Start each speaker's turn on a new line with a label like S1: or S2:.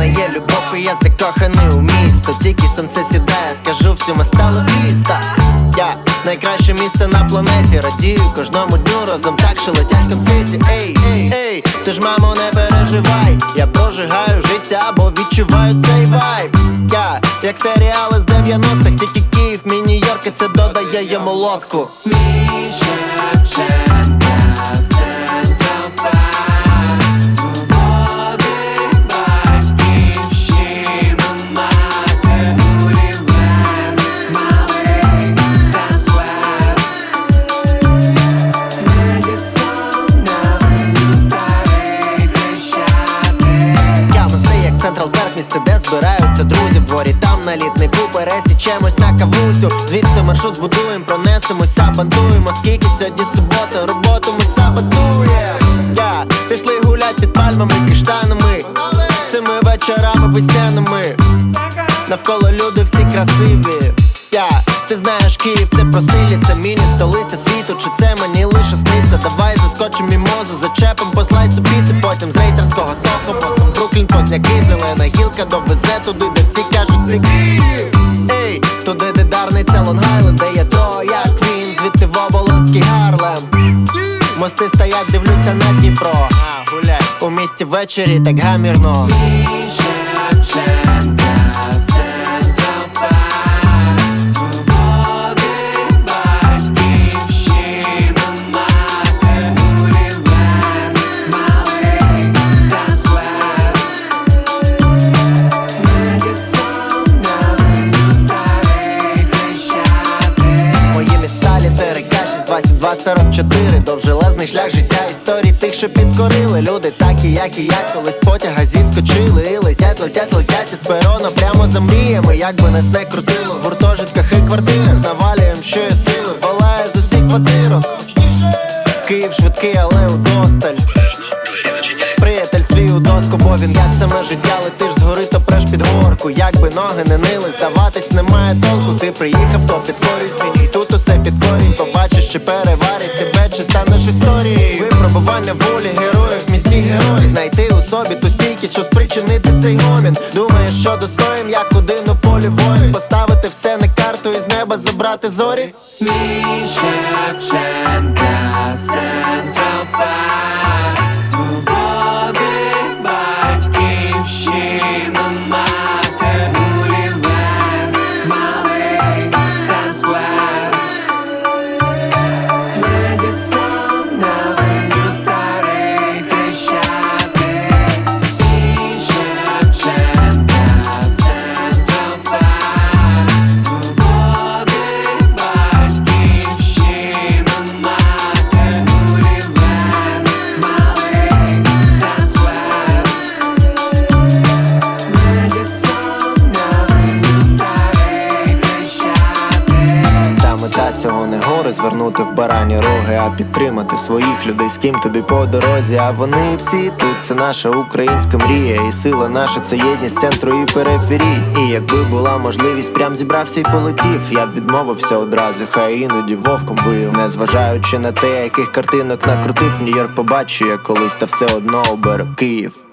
S1: мене є любов, і я закоханий у місто. Тільки сонце сідає, скажу всьому стало віста. Я найкраще місце на планеті. Радію кожному дню разом так, що летять конфеті. Ей, ей, ей, ти ж мамо, не переживай. Я прожигаю життя, бо відчуваю цей вайб. Я як серіали з 90-х, тільки Київ, мій Нью-Йорк, і це додає йому лоску.
S2: Мій
S1: дворі. Там на літнику пересічемось на кавусю. Звідти маршрут збудуєм, пронесемося, бантуємо. Скільки сьогодні субота, роботу ми саботуєм. Я пішли гулять під пальмами, каштанами. Цими вечорами весняними. Навколо люди всі красиві. Я, ти знаєш, Київ це про стилі, це міні столиця світу, чи це мені лише сниться? Давай заскочим мімозу, зачепим по слайсу піци, потім з рейтерського сохо, Бруклін, позняки, зелена гілка довезе туди, де всі кажуть, Київ. Ей, туди, де Дарниця, Лонгайленд, де є Троя, Квін, звідти в Оболонський Гарлем. Мости стоять, дивлюся на Дніпро. У місті ввечері так гамірно. К62244 Довжелезний шлях життя історій тих, що підкорили. Люди такі, як і я, колись з потяга зіскочили. І летять, летять, летять із перона прямо за мріями. Як би нас не крутило В гуртожитках і квартирах Навалюєм, що є сили. Валає з усіх квартирок Київ швидкий, але удосталь. Приятель свій у доску, бо він як саме життя летиш згори, то преш під горку. Якби ноги не нили, здаватись немає толку. Ти приїхав, то підкорюй собі ту стійкість, що спричинити цей гомін. Думаєш, що достоїн, як один у полі воїн. Поставити все на карту і з неба забрати зорі.
S2: Мій Шевченка, Централ
S1: гори звернути в барані роги, а підтримати своїх людей, з ким тобі по дорозі. А вони всі тут це наша українська мрія, і сила наша це єдність центру і периферії. І якби була можливість, прям зібрався і полетів. Я б відмовився одразу, хай іноді вовком вию, незважаючи на те, яких картинок накрутив Нью-Йорк побачу я колись, та все одно оберу Київ.